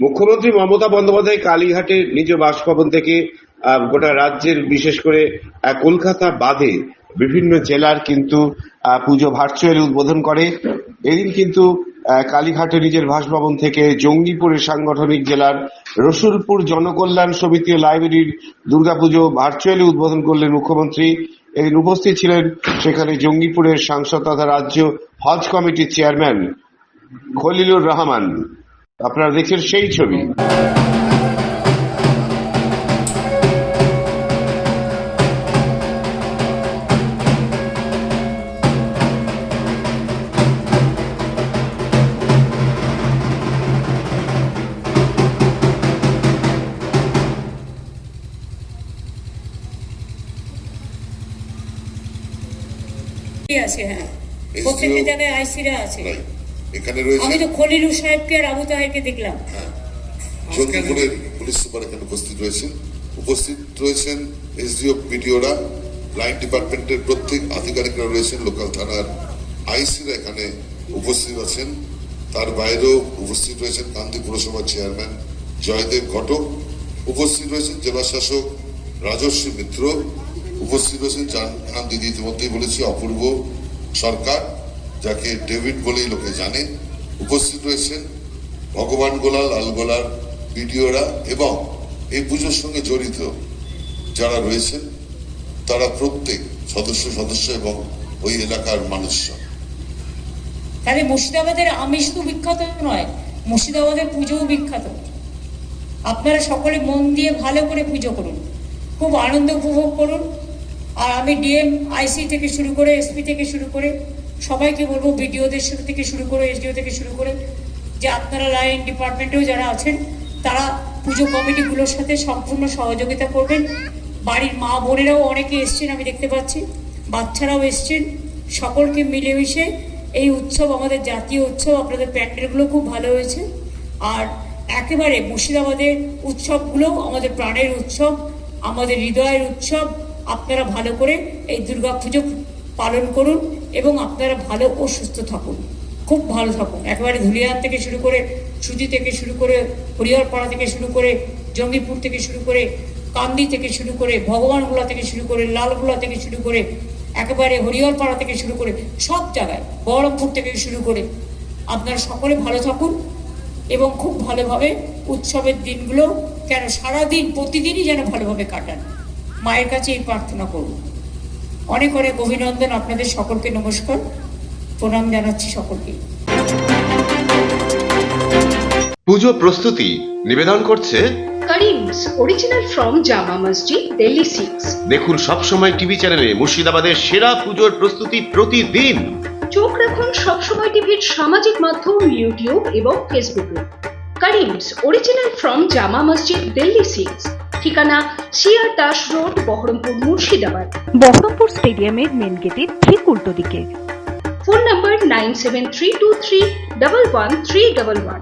মুখ্যমন্ত্রী মমতা বন্দ্যোপাধ্যায় কালীঘাটে নিজ বাসভবন থেকে গোটা রাজ্যের বিশেষ করে কলকাতা বাদে বিভিন্ন জেলার কিন্তু পুজো ভার্চুয়ালি উদ্বোধন করে। এদিন কিন্তু কালীঘাটে নিজের বাসভবন থেকে জঙ্গিপুরের সাংগঠনিক জেলার রসুলপুর জনকল্যাণ সমিতি ও লাইব্রেরির দুর্গাপুজো ভার্চুয়ালি উদ্বোধন করলেন মুখ্যমন্ত্রী। এদিন উপস্থিত ছিলেন সেখানে জঙ্গিপুরের সাংসদ তথা রাজ্য হজ কমিটির চেয়ারম্যান খলিলুর রহমান। আপনারা দেখছেন সেই ছবি। আছে হ্যাঁ। প্রত্যেকটা জায়গায় আইসিরা আছে। এখানে রয়েছে? আমি তো খলিলু সাহেবকে আর আবু তাহেরকে দেখলাম। জঙ্গিপুরের পুলিশ সুপার এখানে উপস্থিত রয়েছেন। উপস্থিত রয়েছেন এসডিও পিডিওরা লাইন ডিপার্টমেন্টের প্রত্যেক আধিকারিকরা রয়েছেন লোকাল থানার আইসিরা এখানে উপস্থিত আছেন। তার বাইরেও উপস্থিত রয়েছেন কান্দি পুরসভার চেয়ারম্যান জয়দেব ঘটক। উপস্থিত রয়েছেন জেলা শাসক রাজস্বী মিত্র। উপস্থিত রয়েছেন যার নাম দিদি ইতিমধ্যেই বলেছি অপূর্ব সরকার। যাকে ডেভিড বলেই লোকে জানে, উপস্থিত রয়েছেন ভগবান গোলাল আলগোলার বিডিওরা এবং এই পুজোর সঙ্গে জড়িত যারা রয়েছেন, তারা প্রত্যেক সদস্য সদস্য এবং ওই এলাকার মানুষজন। তাহলে মুর্শিদাবাদের আমি শুধু বিখ্যাত নয়, মুর্শিদাবাদের পুজোও বিখ্যাত। আপনারা সকলে মন দিয়ে ভালো করে পুজো করুন, খুব আনন্দ উপভোগ করুন। আর আমি ডিএম, আইসি থেকে শুরু করে, এসপি থেকে শুরু করে সবাইকে বলব বিডিওদের থেকে শুরু করে এসডিও থেকে শুরু করে যে আপনারা লাইন ডিপার্টমেন্টেও যারা আছেন, তারা পুজো কমিটিগুলোর সাথে সম্পূর্ণ সহযোগিতা করবেন। বাড়ির মা বোনেরাও অনেকে এসছেন, আমি দেখতে পাচ্ছি। বাচ্চারাও এসছেন। সকলকে মিলেমিশে এই উৎসব, আমাদের জাতীয় উৎসব, আপনাদের প্যান্ডেলগুলো খুব ভালো হয়েছে। আর একেবারে মুর্শিদাবাদের উৎসবগুলো আমাদের প্রাণের উৎসব, আমাদের হৃদয়ের উৎসব। আপনারা ভালো করে এই দুর্গাপুজো পালন করুন। এবং আপনারা ভালো ও সুস্থ থাকুন। খুব ভালো থাকুন। একেবারে ধুলিয়ান থেকে শুরু করে সুজি থেকে শুরু করে হরিহরপাড়া থেকে শুরু করে জঙ্গিপুর থেকে শুরু করে কান্দি থেকে শুরু করে ভগবানগুলা থেকে শুরু করে লালগুলা থেকে শুরু করে একেবারে হরিহরপাড়া থেকে শুরু করে সব জায়গায় বহরমপুর থেকে শুরু করে আপনারা সকলে ভালো থাকুন এবং খুব ভালোভাবে উৎসবের দিনগুলো কেন সারাদিন, প্রতিদিনই যেন ভালোভাবে কাটান। মায়ের কাছে এই প্রার্থনা করব অনেক অনেক অভিনন্দন আপনাদের সকলকে নমস্কার। প্রণাম জানাচ্ছি সকলকে। পুজো প্রস্তুতি নিবেদন করছে Kareem's original from Jama Masjid, Delhi 6. দেখুন সবসময় টিভি চ্যানেলে মুর্শিদাবাদের সেরা পুজোর প্রস্তুতি প্রতিদিন। চোখ রাখুন সবসময় টিভির সামাজিক মাধ্যম ইউটিউব এবং ফেসবুকে Karim's original from Jama Masjid Delhi six ঠিকানা C R Das road Baharampur Murshidabad. Baharampur স্টেডিয়ামের মেন গেটের ঠিক উল্টো দিকে। Phone number nine seven three two three double one three double one.